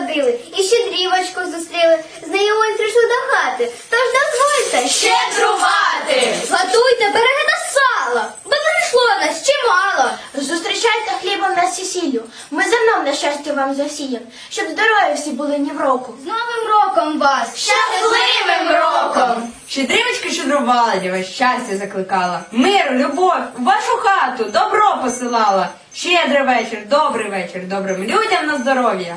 ходили, і щедрівочку зустріли. З нею ось прийшли до хати. Тож дозвольте Щедрувати! Готуйте береги та сало, бо прийшло нас чимало. Зустрічайте хлібом нас і сіллю. Ми зерном на щастя вам засіям, щоб здорові всі були ні в року. З Новим роком вас! Щасливим роком! Щедрівочка щедрувала, вас щастя закликала. Мир, любов, в вашу хату, добро посилала. Щедрий вечір, добрий вечір, добрим людям на здоров'я.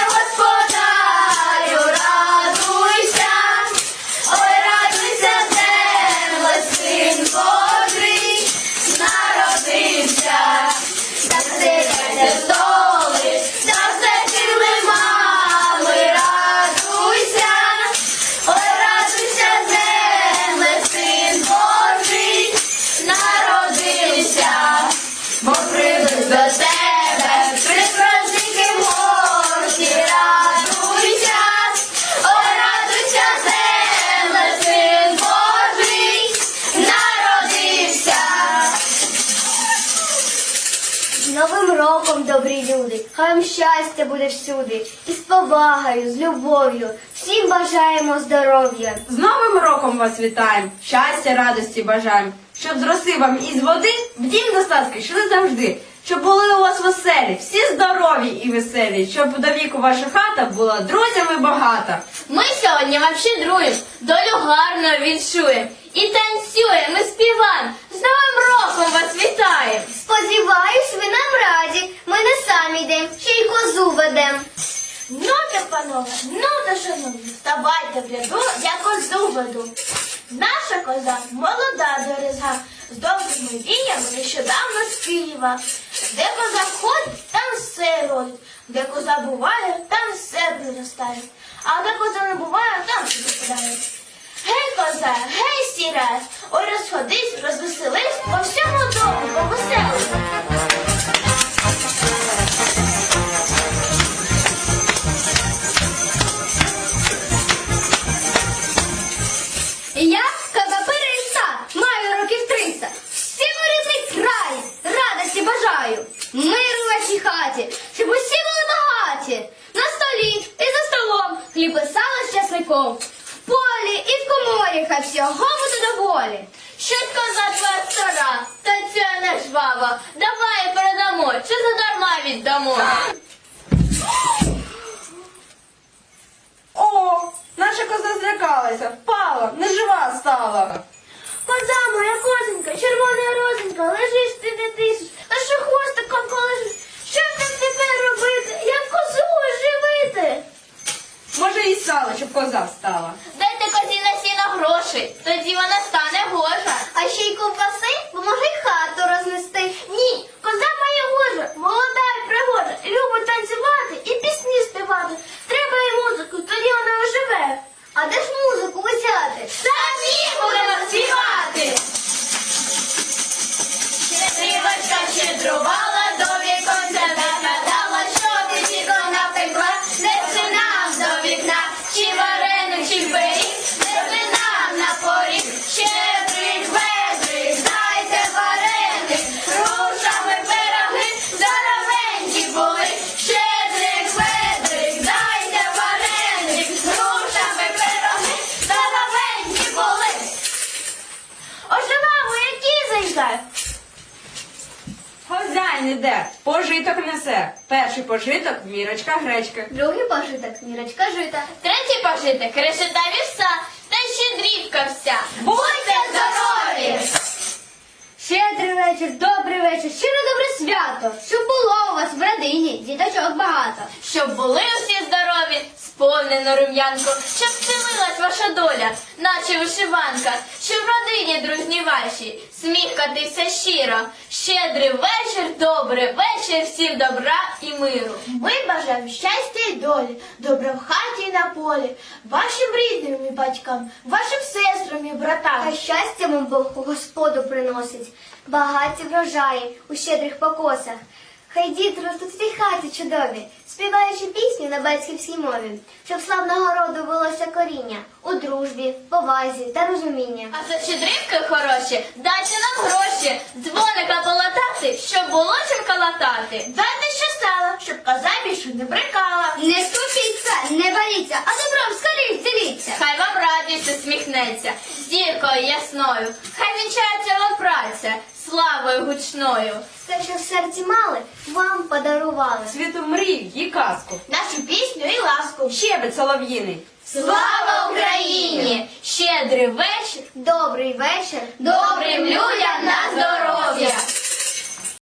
З Новим роком, добрі люди! Хай вам щастя буде всюди. І з повагою, з любов'ю. Всім бажаємо здоров'я. З Новим роком вас вітаємо, щастя, радості бажаємо, щоб зросли вам із води в дім достатки йшли завжди, щоб були у вас веселі, всі здорові і веселі, щоб до віку ваша хата була друзями багата. Ми сьогодні вам щедруємо, долю гарно відчуємо. І танцюємо, і співаємо. З Новим роком вас вітаємо! Сподіваюсь, ви нам раді. Ми не самі йдемо, ще й козу ведем. Ну та, панове, ну та шановні, вставайте в ряду, я козу веду. Наша коза молода до резга, з довгими віями нещодавно з Києва. Де коза ходить, там все родить. Де коза буває, там все приростає. А де коза не буває, там все пропадає. Гей, коза, гей, сірась, ой, розходись, розвеселись, по всьому дому, повеселись. Я Кагапириса, маю років 300. Всім у рідний радості бажаю. Миру в вашій хаті, щоб усі були багаті. На столі і за столом хліб з часником. В полі і в коморі хай всього буде доволі. Швидко за твоя стара, танцює не жвава. Давай передамо, чи задарма віддамо. О, наша коза злякалася, впала, нежива стала. Коза моя козонька, червона розонька, лежиш ти не тисиш, а що хвостиком колежиш? Що нам тепер робити? Як козу оживити? Може і сало, щоб коза встала. スタジオナスタ іде, пожиток несе. Перший пожиток мірочка гречка. Другий пожиток, мірочка жита. Третій пожиток решета вівса та ще дрібка вся. Будьте здорові! Щедрий вечір, добрий вечір, щиро добре свято, щоб було у вас в родині діточок багато. Щоб були усі здорові, сповнено рум'янко, щоб вцілилась ваша доля, наче вишиванка, щоб в родині дружні ваші, сміх катився щиро. Щедрий вечір, добрий вечір, всім добра і миру. Ми бажаємо щастя і долі, добра в хаті і на полі, вашим рідним і батькам, вашим сестрам і братам. А щастя вам Бог господу приносить, багаті врожаї у щедрих покосах. Хай діти ростуть в цій хаті чудові, співаючи пісні на батьківській мові, щоб славного роду булося коріння у дружбі, повазі та розуміння. А за щедрівки хороші, дайте нам гроші, дзвоника щоб було чим калатати. Дайте що стало, щоб коза більше не брикала. Не ступіться, не боріться, а добром скоріш діліться. Хай вам радість усміхнеться, зіркою ясною, хай вінчається вам праця, славою гучною. Все, що в серці мали, вам подарували. Світу мрій і казку. Нашу пісню і ласку. Щебет солов'їний. Слава Україні! Щедрий вечір! Добрий вечір. Добрим людям на здоров'я!